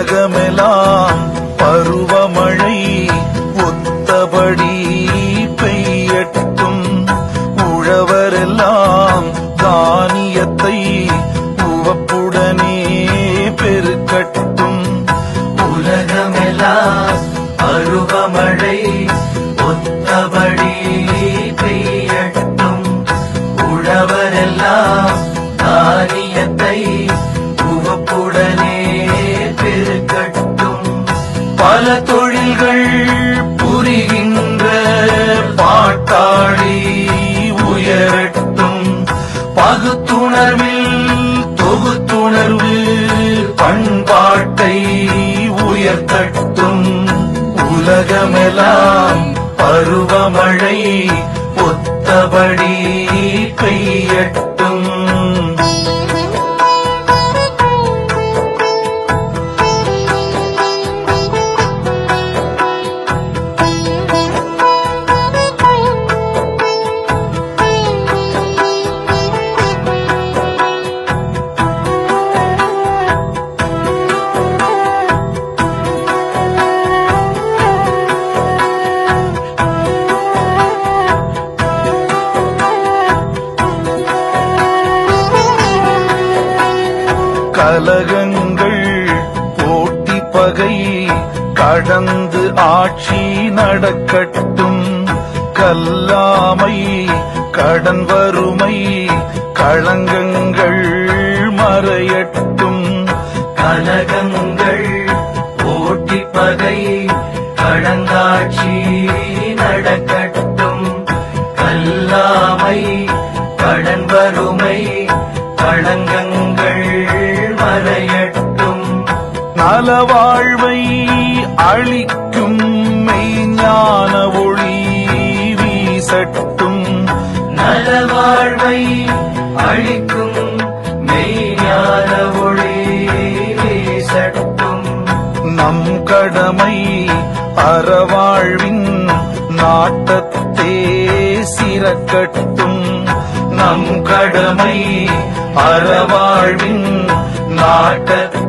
உலகமெல்லாம் பருவமழை ஒத்தபடி பெய்யட்டும். உழவரெல்லாம் தானியத்தை உவப்புடனே பெருக்கட்டும். உலகமெல்லாம் பருவமழை ஒத்தபடி தொழில்கள் புரிகின்ற பாட்டாளி உயரட்டும். பகுத்துணர்வில் தொகுத்துணர்வு பண்பாட்டை உயர்த்தட்டும். உலகமெல்லாம் பருவமழை ஒத்தபடி பெய்யட்டும். கலகங்கள் போட்டி பகை கடந்து ஆட்சி நடக்கட்டும். கல்லாமை கடன் வறுமை களங்கங்கள் மறையட்டும். கலகங்கள் போட்டி பகை கடந்தாட்சி நடக்கட்டும். கல்லாமை கடன் வறுமை களங்கங்கள் நலவாழ்வை அளிக்கும் மெய்ஞான ஒளி வீசட்டும். நலவாழ்வை அளிக்கும் மெய்ஞான ஒளி வீசட்டும். நம் கடமை அறவாழ்வின் நாட்டத்தே சிறக்கட்டும். நம் கடமை அறவாழ்வின் நாட்டத்தே